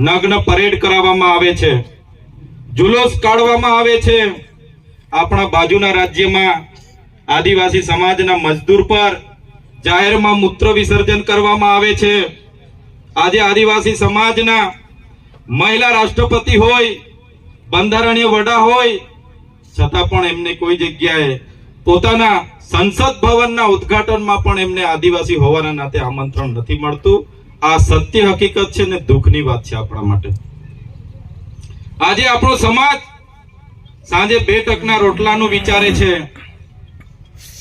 નગ્ન parade કરાવવામાં આવે છે. જુલુસ કાઢવામાં આવે છે. આપણા બાજુના રાજ્યમાં આદિવાસી સમાજના મજદૂર પર જાહેરમાં મૂત્ર વિસર્જન કરવામાં આવે છે. આજે આદિવાસી સમાજના મહિલા રાષ્ટ્રપતિ હોય, બંધારણીય વડા હોય, છતાં પણ એમને કોઈ જગ્યાએ પોતાના સંસદ ભવનના ઉદ્ઘાટનમાં પણ એમને આદિવાસી હોવાના નાતે આમંત્રણ નથી મળતું. આ સત્ય હકીકત છે ને દુઃખની વાત છે આપણા માટે. આજે આપણો સમાજ સાંજે બે ટકના રોટલાનું વિચારે છે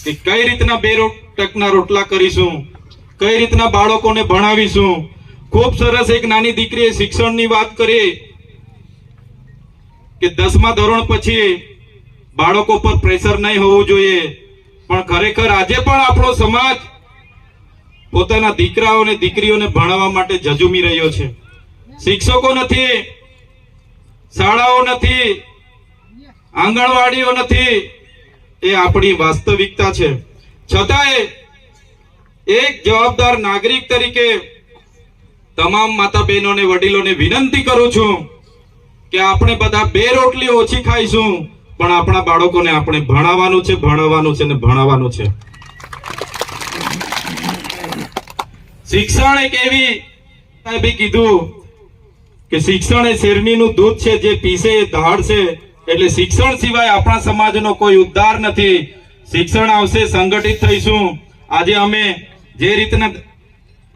કે કઈ રીતના બે ટકના રોટલા કરીશું, કઈ રીતના બાળકોને ભણાવીશું. ખૂબ સરસ એક નાની દીકરીએ શિક્ષણની વાત કરી કે દસમા ધોરણ પછી બાળકો પર પ્રેશર નહીં હોવું જોઈએ. પણ ખરેખર આજે પણ આપણો સમાજ પોતાના દીકરાઓને દીકરીઓને ભણાવવા માટે જજુમી રહ્યો છે. શિક્ષકો નથી, શાળાઓ નથી, આંગણવાડીઓ નથી, એ આપણી વાસ્તવિકતા છે. છતાંય એક જવાબદાર નાગરિક તરીકે તમામ માતા બહેનોને વડીલોને વિનંતી કરું છું કે આપણે બધા બે રોટલી ઓછી ખાઈશું, પણ આપણા બાળકોને આપણે ભણાવવાનું છે ભણાવવાનું છે ને ભણાવવાનું છે. શિક્ષણ એક એવી સાહેબે કીધું કે શિક્ષણ એ શેરણીનું દૂધ છે, જે પીસે એ છે. એટલે શિક્ષણ સિવાય આપણા સમાજનો કોઈ ઉદ્ધાર નથી. શિક્ષણ આવશે, સંગઠિત થઈશું. આજે અમે જે રીતના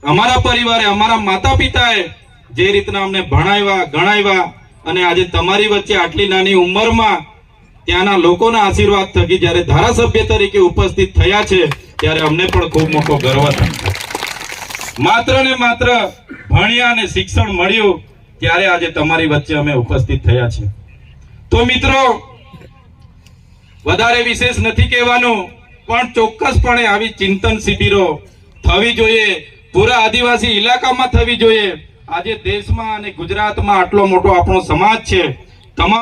અમારા પરિવારે, અમારા માતા પિતાએ જે રીતના અમને ભણાવ્યા, ગણાવ્યા અને આજે તમારી વચ્ચે આટલી નાની ઉંમરમાં ત્યાંના લોકોના આશીર્વાદ થકી જ્યારે ધારાસભ્ય તરીકે ઉપસ્થિત થયા છે, ત્યારે અમને પણ ખૂબ મોટો ગર્વ થાય. માત્ર ને માત્ર ભણ્યા અને શિક્ષણ મળ્યું ત્યારે આજે તમારી વચ્ચે અમે ઉપસ્થિત થયા છે તો મિત્રો, વધારે વિશેષ નથી કહેવાનું, પણ ચોક્કસપણે આવી ચિંતન શિબિરો થવી જોઈએ, પૂરા આદિવાસી ઇલાકામાં થવી જોઈએ. આજે દેશમાં અને ગુજરાતમાં આટલો મોટો આપણો સમાજ છે. તમામ